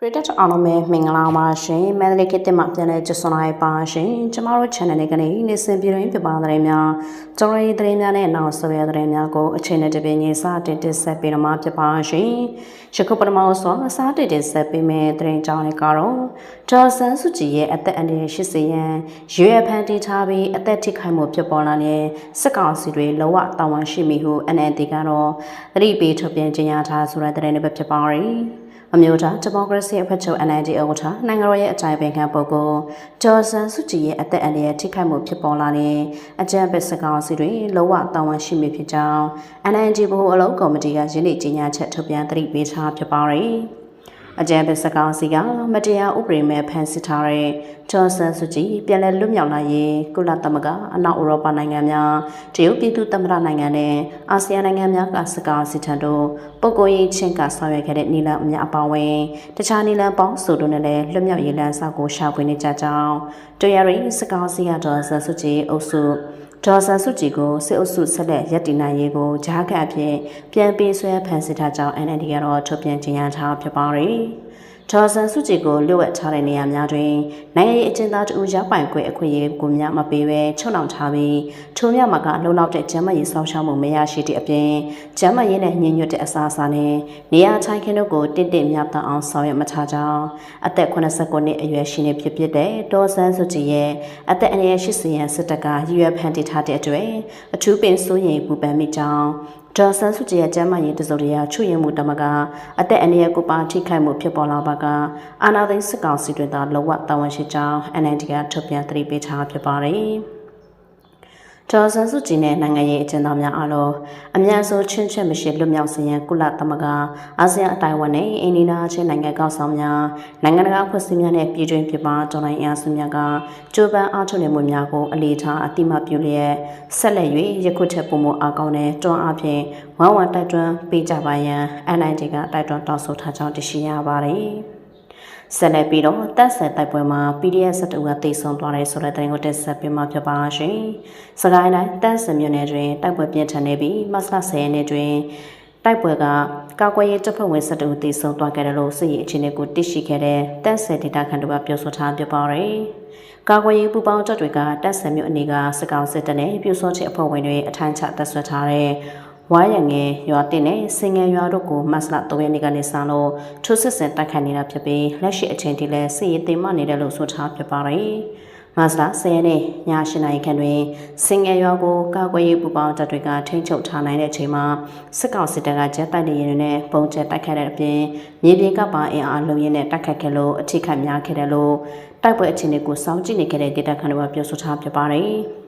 ပရိသတ်အားလုံးပဲမင်္ဂလာပါရှင်မန္တလေးခေတ်တင်မှာပြန်လဲကြွဆွနိုင်ပါရှင်ကျမတို့ channel လေးကနေနေ့စဉ်ပြည်တွင်းပြပသတင်းများကြော်ရီသတင်းများနဲ့နောက်ဆက်ရသတင်းများကိုအချိန်နဲ့တပြည့်ညီစတင်တင်ဆက်ပေးတော့မှာဖြစ်ပါရှင်ယခုပထမဆုံးအစားတင်တင်ဆက်ပေးမယ့်သတင်းကြောင်းလေးကတော့ဂျော်ဆန်စုကြည်ရဲ့အသက်အန္တရာယ်80ရန်ရွေဖန်တီထားပြီးအသက်ထိခိုက်မှုဖြစ်ပေါ်လာတဲ့စစ်ကောင်စီတွေလောဝတာဝန်ရှိမိဟု NLD ကတော့သတိပေးထုတ်ပြန်ကြေညာထားဆိုတဲ့သတင်းတွေပဲဖြစ်ပါရယ် အမျိုးသားဒီမိုကရေစီအဖွဲ့ချုပ် NLD ဥက္ကဋ္ဌနိုင်ငံတော်ရဲ့အကြိုင်ပင်ခံပုဂ္ဂိုလ်ဂျော်ဆန်စုကြည်ရဲ့အသက်အန္တရာယ်ထိခိုက်မှုဖြစ်ပေါ်လာတဲ့အကြံပေးစကားစီတွေလောဝတာဝန်ရှိမိဖြစ်ကြောင်း NLD ဘို့အလုံးကော်မတီကယင်းနေ့ကြေညာချက်ထုတ်ပြန်သတိပေးထားဖြစ်ပါတယ်။ အကြံပေးစကားစီကမတရားဥပဒေမဲ့ဖန်ဆီးထားတဲ့ဂျော်ဆန်စုကြည်ပြန်လည်လွတ်မြောက်လာရေးကုလသမဂ္ဂအနောက်ဥရောပနိုင်ငံများတရုတ်ပြည်သူ့သမ္မတနိုင်ငံနဲ့အာဆီယံနိုင်ငံများကစကားစီထံတို့ပုဂ္ဂိုလ်ရေးချင်းကဆောင်ရွက်ခဲ့တဲ့နီလန်အများအပါအဝင်တခြားနီလန်ပေါင်းစုတို့နဲ့လည်းလွတ်မြောက်ရေးလမ်းစာကိုရှာဖွေနေကြကြောင်းတရားရင်စကားစီကတော့ဆန်စုကြည်အုပ်စု ဒေါ်ဆန်စုကြည်ကိုစစ်အုပ်စုဆက်လက်ရပ်တည်နိုင်ရေးကိုကြားခံအဖြစ်ပြန်ပေးဆွဲဖန်ဆီးထားကြောင်း NLD ကတော့ထုတ်ပြန်ကြေညာထားဖြစ်ပါတယ်။ ဒေါ်ဆန်စုကြည်ကိုလွတ်ဝက်ထားတဲ့နေရာများတွင်နိုင်ငံရေးအကျဉ်းသားတို့ရောက်ပိုင်ခွင့်အခွင့်အရေးကိုများမပေးဘဲချုပ်နှောင်ထားပြီးထိုမြမှာကလုံလောက်တဲ့ကျန်းမာရေးစောင့်ရှောက်မှုမရရှိတဲ့အပြင်ကျန်းမာရေးနဲ့ညှဉ်းညွတ်တဲ့အစားအစာနဲ့နေရာထိုင်ခင်းတို့ကိုတင့်တင့်မြတ်အောင်ဆောင်ရွက်မထားကြောင်းအသက်89နှစ်အရွယ်ရှိနေဖြစ်ဖြစ်တဲ့ဒေါ်ဆန်စုကြည်ရဲ့အသက်အနည်း80ရန်စစ်တပ်ကရည်ရွယ်ဖန်တီးထားတဲ့အတွက်အထူးပင်စိုးရိမ်ပူပန်မိကြောင်း ဒေါ်ဆန်းစုကြည်ရဲ့ကျမ်းမာရေးတစုံတရာချွေရမှုတမကအသက်အန္တရာယ်ကိုပါထိခိုက်မှုဖြစ်ပေါ်လာပါကအာနာသိန်းစစ်ကောင်စီတွေသာလောဝတာဝန်ရှိကြောင်း NND ကထုတ်ပြန်သတိပေးထားဖြစ်ပါတယ်။ ဒေါ်ဆန်းစုကြည်နဲ့နိုင်ငံရေးအကျဉ်းသားများအားလုံးအများဆုံးချင်းချက်မရှိလွတ်မြောက်စေရန်ကုလသမဂ္ဂအာဆီယံအတိုင်းအဝန်နဲ့အိန္ဒိယချင်းနိုင်ငံကောက်ဆောင်များနိုင်ငံတကာအဖွဲ့အစည်းများနဲ့ပြည်တွင်းပြည်ပဒေါ်လာအင်အားစုများကကြိုးပမ်းအားထုတ်နေမှုများကိုအလေးထားအတိမပြုလျက်ဆက်လက်၍ယခုထက်ပုံမအားကောင်းတဲ့တွန်းအားဖြင့်ဝမ်ဝမ်တိုက်တွန်းပေးကြပါရန် NID ကတိုက်တွန်းတောင်းဆိုထားကြောင်းသိရှိရပါတယ်။ ဆက်လက်ပြီးတော့တပ်ဆက်တိုက်ပွဲမှာ PDF စတူကတိတ်ဆုံးသွားတယ်ဆိုတဲ့သတင်းကိုတက်ဆက်ပေးမှာဖြစ်ပါရှင်။စကိုင်းတိုင်းတပ်ဆက်မြို့နယ်တွင်တိုက်ပွဲပြင်းထန်နေပြီးမတ်လ10ရက်နေ့တွင်တိုက်ပွဲကကာကွယ်ရေးတပ်ဖွဲ့ဝင်စတူတိတ်ဆုံးသွားခဲ့တယ်လို့စစ်ရေးအခြေအနေကိုသိရှိခဲ့တဲ့တပ်ဆက်ဒေတာခန်တို့ကပြောဆိုထားပြပါရယ်။ကာကွယ်ရေးပူပေါင်းတပ်တွေကတပ်ဆက်မြို့အနေကစကောင်စစ်တပ်နဲ့ပြူစောချေအဖွဲ့ဝင်တွေအထိုင်ချတပ်ဆွဲထားတဲ့ ဝါရငယ်ရွာတင်နဲ့စင်ငယ်ရွာတို့ကိုမတ်လ3ရက်နေ့ကနေစလို့ထိုးစစ်ဆင်တိုက်ခိုက်နေတာဖြစ်ပြီးလက်ရှိအချိန်ထိလည်းစစ်ရေးသိမ်းမနေတယ်လို့ဆိုထားဖြစ်ပါတယ်။မတ်လ10ရက်နေ့ည8နာရီခန့်တွင်စင်ငယ်ရွာကိုကာကွယ်ရေးပူပေါင်းတပ်တွေကထိန်းချုပ်ထားနိုင်တဲ့အချိန်မှာစစ်ကောင်စစ်တပ်ကဂျက်တိုက်လေယာဉ်တွေနဲ့ပုံကျဲတိုက်ခိုက်တဲ့အပြင်မြေပြင်ကပါအင်အားလုံးရင်းနဲ့တိုက်ခိုက်ခဲ့လို့အထိခိုက်များခဲ့တယ်လို့တိုက်ပွဲအခြေအနေကိုစောင့်ကြည့်နေခဲ့တဲ့ဒေတာခန်တွေကပြောဆိုထားဖြစ်ပါတယ်။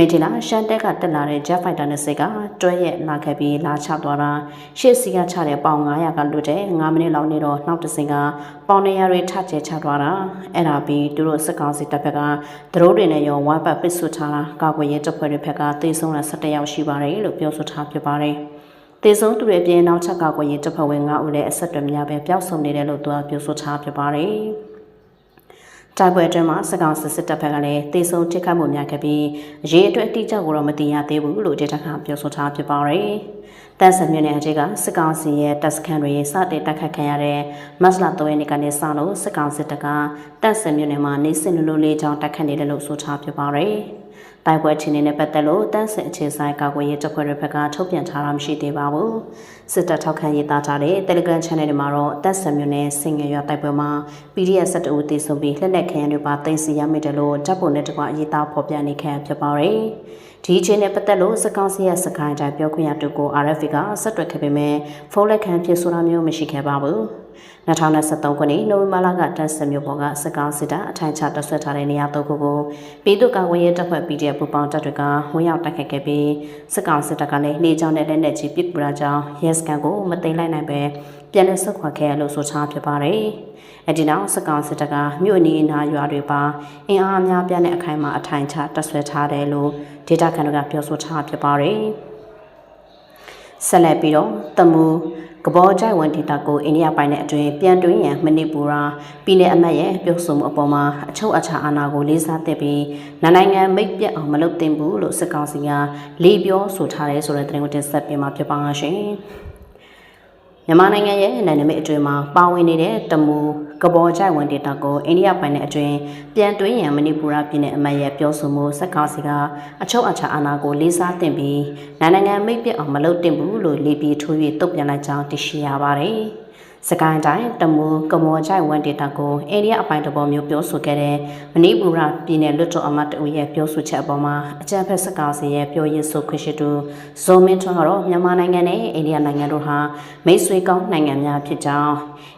မေတီလာရှန်တက်ကတက်လာတဲ့ Jet Fighter နဲ့စိတ်ကတွဲရက်လာခဲ့ပြီးလာချသွားတာရှေ့စီကချတဲ့ပေါင်900ကလွတ်တဲ့9မိနစ်လောက်နေတော့နောက်တစ်စင်ကပေါင်100တွေထချဲချသွားတာအဲ့ဒါပြီးသူတို့စစ်ကောင်စီတပ်ဘက်ကဒရုန်းတွေနဲ့ရောဝမ်ပတ်ပစ်ဆွထားတာကာကွယ်ရေးတပ်ဖွဲ့တွေဘက်ကသေဆုံးတာ17ယောက်ရှိပါတယ်လို့ပြောဆိုထားဖြစ်ပါတယ်တေဆုံးသူတွေအပြင်နောက်ချက်ကောက်ွယ်ရေးတပ်ဖွဲ့ဝင်9ဦးလည်းအဆက်အသွယ်များပဲပျောက်ဆုံးနေတယ်လို့သူကပြောဆိုထားဖြစ်ပါတယ်။ တိုက်ပွဲအတွင်းမှာစကောင်စစ်စစ်တပ်ဘက်ကလည်းတေဆုံထိခိုက်မှုများခဲ့ပြီးအရေးအတွက်အတိအကျကိုတော့မသိရသေးဘူးလို့ဒေတာကပြောဆိုထားဖြစ်ပါတယ်။တန်ဆန်မြို့နယ်အခြေကစစ်ကောင်စီရဲ့တပ်စခန်းတွေစတင်တိုက်ခတ်ခံရတဲ့မတ်လ3ရက်နေ့ကနေစလို့စစ်ကောင်စစ်တပ်ကတပ်ဆန်မြို့နယ်မှာနေစင်လူလိုလေးချောင်းတိုက်ခတ်နေတယ်လို့ဆိုထားဖြစ်ပါတယ်။ တိုက်ပွဲချင်းနဲ့ပတ်သက်လို့တန်းစင်အခြေဆိုင်ကာကွယ်ရေးတပ်ဖွဲ့တွေဘက်ကထုတ်ပြန်ထားတာမရှိသေးပါဘူးစစ်တပ်ထောက်ခံရေးသားထားတဲ့ Telegram Channel တွေမှာတော့တပ်ဆံမျိုးနဲ့စင်ငယ်ရွာတိုက်ပွဲမှာ PDF 12ဦးတည်ဆုံပြီးလက်နက်ခဲယမ်းတွေပါတင်စီရမိတယ်လို့တပ်ပုံနဲ့တကွရေးသားဖော်ပြနေခံဖြစ်ပါတယ်ဒီချင်းနဲ့ပတ်သက်လို့စကောင်းစီရစကိုင်းတိုင်းပြောခွင့်ရတူကို RFA ကဆက်တွက်ခဲ့ပေမဲ့ဖုန်းလက်ခံဖြစ်ဆိုတာမျိုးမရှိခဲ့ပါဘူး။ 2023ခုနှစ်နိုဝင်ဘာလကတက်ဆက်မြို့ပေါ်ကစကောင်းစစ်တပ်အထိုင်ချတပ်ဆွဲထားတဲ့နေရာသုံးခုကိုပြည်သူ့ကာကွယ်ရေးတပ်ဖွဲ့ PDF ပူးပေါင်းတပ်တွေကဝင်ရောက်တိုက်ခိုက်ခဲ့ပြီးစကောင်းစစ်တပ်ကလည်းနေကြောင်းနဲ့လက်နက်ကြီးပစ်ပူတာကြောင့်ရဲစခန်းကိုမသိမ်းလိုက်နိုင်ပဲပြန်လည်ဆုတ်ခွာခဲ့ရလို့ဆိုချဖြစ်ပါတယ်။အဒီနောက်စကောင်စစ်တပ်ကမြို့နေနာရွာတွေပါအင်အားအများပြားနဲ့အခိုင်အမာအထိုင်ချတပ်ဆွဲထားတယ်လို့ဒေတာခန်တို့ကပြောဆိုထားဖြစ်ပါတယ်။ဆက်လက်ပြီးတော့တမူ ကဘောကြိုက်ဝန်ဒေတာကိုအိန္ဒိယပိုင်တဲ့အတွင်းပြန်တွင်းရန်မဏိပူရာပြည်내အမတ်ရဲ့ပြုစုမှုအပေါ်မှာအချုပ်အခြာအာဏာကိုလေးစားတဲ့ပြီးနိုင်ငံမိတ်ပြတ်အောင်မလုပ်သင့်ဘူးလို့စစ်ကောင်စီကလေပြောဆိုထားတယ်ဆိုတဲ့သတင်းကိုတင်ဆက်ပေးမှာဖြစ်ပါရှင်။ မမြန်မာနိုင်ငံရဲ့နိုင်ငံမိတ်အတွင်းမှာပါဝင်နေတဲ့တမူကဘောကြိုက်ဝန်ဒေတာကိုအိန္ဒိယပိုင်တဲ့အတွင်းပြန်တွင်းရန်မဏိပူရပြည်နယ်အမတ်ရဲ့ပြောဆိုမှုစက်ကားစီကအချုပ်အချာအာဏာကိုလေးစားတင်ပြီးနိုင်ငံမိတ်ပြအောင်မလုပ်တင်ဘူးလို့လေပြေထိုး၍တုတ်ပြန်လိုက်ကြောင်းသိရှိရပါတယ်။ စကိုင်းတိုင်းတမူကမော်ချိုင်ဝန်ဒေတာကိုအိန္ဒိယအပိုင်းတဘောမျိုးပြောဆိုခဲ့တဲ့မဏိပူရပြည်နယ်လွတ်တော်အမတ်တဦးရဲ့ပြောဆိုချက်အပေါ်မှာအကြံဖက်စကားစီရဲ့ပြောရေးဆိုခွင့်ရှိသူဇော်မင်းထွန်းကတော့မြန်မာနိုင်ငံနဲ့အိန္ဒိယနိုင်ငံတို့ဟာမိတ်ဆွေကောင်းနိုင်ငံများဖြစ်ကြောင်း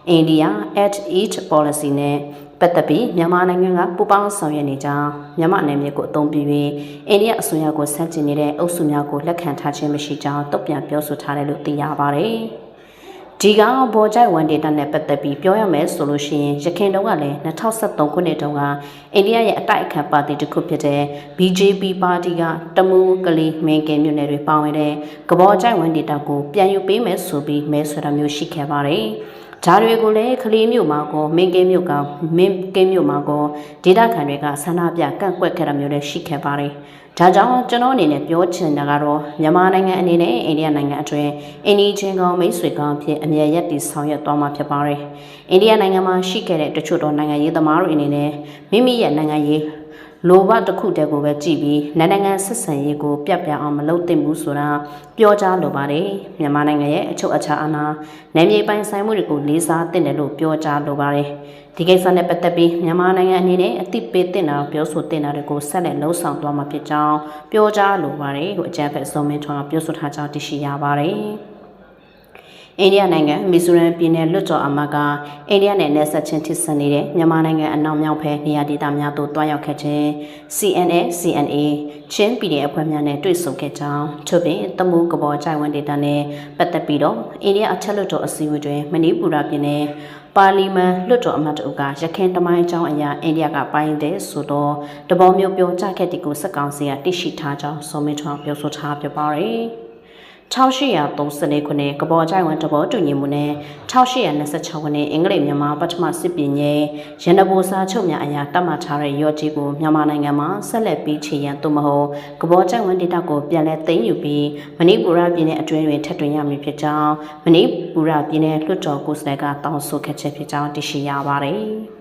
အိန္ဒိယ at each policy နဲ့ပတ်သက်ပြီးမြန်မာနိုင်ငံကပူပေါင်းဆောင်ရွက်နေကြောင်းမြန်မာနယ်မြေကိုအသုံးပြုပြီးအိန္ဒိယအစိုးရကိုဆန့်ကျင်နေတဲ့အုပ်စုများကိုလက်ခံထားခြင်းမရှိကြောင်းတုံ့ပြန်ပြောဆိုထားတယ်လို့သိရပါတယ်။ ဒီကဘော်ကြိုက်ဝန်ဒေတာနဲ့ပတ်သက်ပြီးပြောရမယ်ဆိုလို့ရှိရင်ရခိုင်တုန်းကလည်း2023ခုနှစ်တုန်းကအိန္ဒိယရဲ့အတိုက်အခံပါတီတစ်ခုဖြစ်တဲ့ BJP ပါတီကတမူးကလေးမင်းကင်မြို့နယ်တွေပါဝင်တဲ့ကဘော်ကြိုက်ဝန်ဒေတာကိုပြန်ယူပေးမယ်ဆိုပြီးမဲဆွဲတာမျိုးရှိခဲ့ပါတယ်။ဓာတွေကိုလည်းခလေးမြို့မှာကောမင်းကင်းမြို့ကမင်းကင်းမြို့မှာကောဒေတာခံတွေကဆန္ဒပြကန့်ကွက်ခဲ့တာမျိုးလည်းရှိခဲ့ပါတယ်။ ဒါကြောင့်ကျွန်တော်အနေနဲ့ပြောချင်တာကတော့မြန်မာနိုင်ငံအနေနဲ့အိန္ဒိယနိုင်ငံအတွင်းအင်းဒီချင်းကောင်မိတ်ဆွေကောင်ဖြစ်အမြဲရက်တည်ဆောင်ရွက်သွားမှာဖြစ်ပါတယ်။အိန္ဒိယနိုင်ငံမှာရှိခဲ့တဲ့တချို့သောနိုင်ငံရေးသမားတို့အနေနဲ့မိမိရဲ့နိုင်ငံရေး လိုဘတစ်ခုတည်းကိုပဲကြည့်ပြီးနိုင်ငံဆက်ဆံရေးကိုပြတ်ပြအောင်မလုပ်သင့်ဘူးဆိုတာပြောကြားလိုပါတယ်မြန်မာနိုင်ငံရဲ့အချုပ်အခြာအာဏာနယ်မြေပိုင်ဆိုင်မှုတွေကိုလေးစားသင့်တယ်လို့ပြောကြားလိုပါတယ်ဒီကိစ္စနဲ့ပတ်သက်ပြီးမြန်မာနိုင်ငံအနေနဲ့အသိပေးသင့်တာပြောဆိုသင့်တာတွေကိုဆက်လက်လှုံ့ဆော်သွားမှာဖြစ်ကြောင်းပြောကြားလိုပါတယ်လို့အကြံဖက်စုံမင်းထွန်းကပြောဆိုထားကြောင်းသိရှိရပါတယ် အိန္ဒိယနိုင်ငံမီဇိုရမ်ပြည်နယ်လွတ်တော်အမတ်ကအိန္ဒိယနဲ့နယ်စပ်ချင်းထိစပ်နေတဲ့မြန်မာနိုင်ငံအနောက်မြောက်ဘက်နေရာဒေသများသို့တွားရောက်ခဲ့ခြင်း CNA CNA ချင်းပြည်နယ်အဖွဲ့များနဲ့တွေ့ဆုံခဲ့ကြောင်းထို့ပြင်တမူကဘောကြိုင်ဝန်ဒေတာနဲ့ပတ်သက်ပြီးတော့အိန္ဒိယအထက်လွှတ်တော်အစည်းအဝေးတွင်မဏိပူရပြည်နယ်ပါလီမန်လွှတ်တော်အမတ်တို့ကရခိုင်တမိုင်းအကြောင်းအရာအိန္ဒိယကပိုင်းတဲ့ဆိုတော့တဘောမျိုးပြောကြခဲ့တဲ့ကိုစက်ကောင်စီကတိရှိထားကြောင်းစောမင်းထွန်းပြောဆိုထားပြပါတယ်။ 1834ခုနှစ်ကဘောကြိုင်ဝန်တဘောတူညီမှုနဲ့1826ခုနှစ်အင်္ဂလိပ်မြန်မာပထမစစ်ပြည်ငယ်ရန်တဘူစာချုပ်များအရာတတ်မှတ်ထားတဲ့ရော့ကြီးကိုမြန်မာနိုင်ငံမှာဆက်လက်ပြီးခြေရန်သို့မဟုတ်ကဘောကြိုင်ဝန်ဒေတာကိုပြန်လည်သိမ်းယူပြီးမဏိပူရပြည်နယ်အတွင်းတွင်ထပ်တွင်ရမည်ဖြစ်ကြောင်းမဏိပူရပြည်နယ်လွှတ်တော်ကိုယ်စားလှယ်ကတောင်းဆိုခဲ့ချက်ဖြစ်ကြောင်းသိရှိရပါတယ်။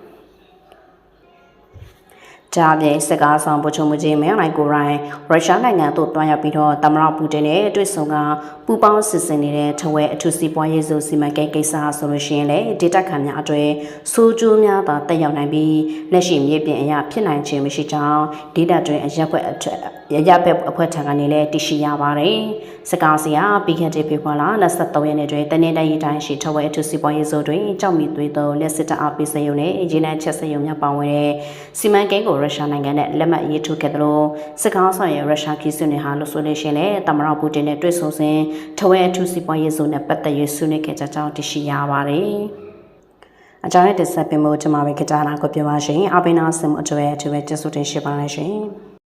ကြားပြစကားဆောင်ဗိုလ်ချုပ်မကြီးမင်းနိုင်ကိုရိုင်းရုရှားနိုင်ငံသို့တွားရောက်ပြီးတော့တမရပူတင်နဲ့တွေ့ဆုံကပူပေါင်းစစ်စင်နေတဲ့ထဝဲအထူးစီးပွားရေးစုစီမံကိန်းကိစ္စဆိုလို့ရှိရင်လေဒေတာခံများအတွေ့စိုးကျိုးများသာတက်ရောက်နိုင်ပြီးလက်ရှိမြေပြင်အရာဖြစ်နိုင်ခြင်းမရှိကြောင်းဒေတာတွင်အရက်ဘက်အထက်ရရဘက်အဖွဲ့ထံကနေလည်းတရှိရပါတယ်စကားစီကပြီးခဲ့တဲ့ဖေဖော်ဝါရီ23ရက်နေ့တွင်တနင်္လာရီတိုင်းရှိထဝဲအထူးစီးပွားရေးစုတွင်ကြောက်မီသွေးသောလက်စစ်တပ်အပိစယုံနဲ့ရေနံချက်စယုံများပါဝင်တဲ့စီမံကိန်းကိုရုရှားနိုင်ငံနဲ့လက်မှတ်ရေးထိုးခဲ့သလိုစစ်ကောင်ဆောင်ရဲ့ရုရှားခီးစွနေဟာလို့ဆိုလို့ရှိရင်လည်းတမရပူတင်နဲ့တွေ့ဆုံစဉ်ထဝဲအထူးစီးပွားရေးဇုံနဲ့ပတ်သက်ရေးဆွေးနွေးခဲ့ကြကြောင်းသိရှိရပါတယ်။အကြောင်းရတဲ့ဆက်ပင်မို့ကျွန်မပဲကြတာကိုပြောပါရှင်။အပိနာစင်မှုအကျွဲအကျွဲကျေးဇူးတင်ရှိပါလိမ့်ရှင်။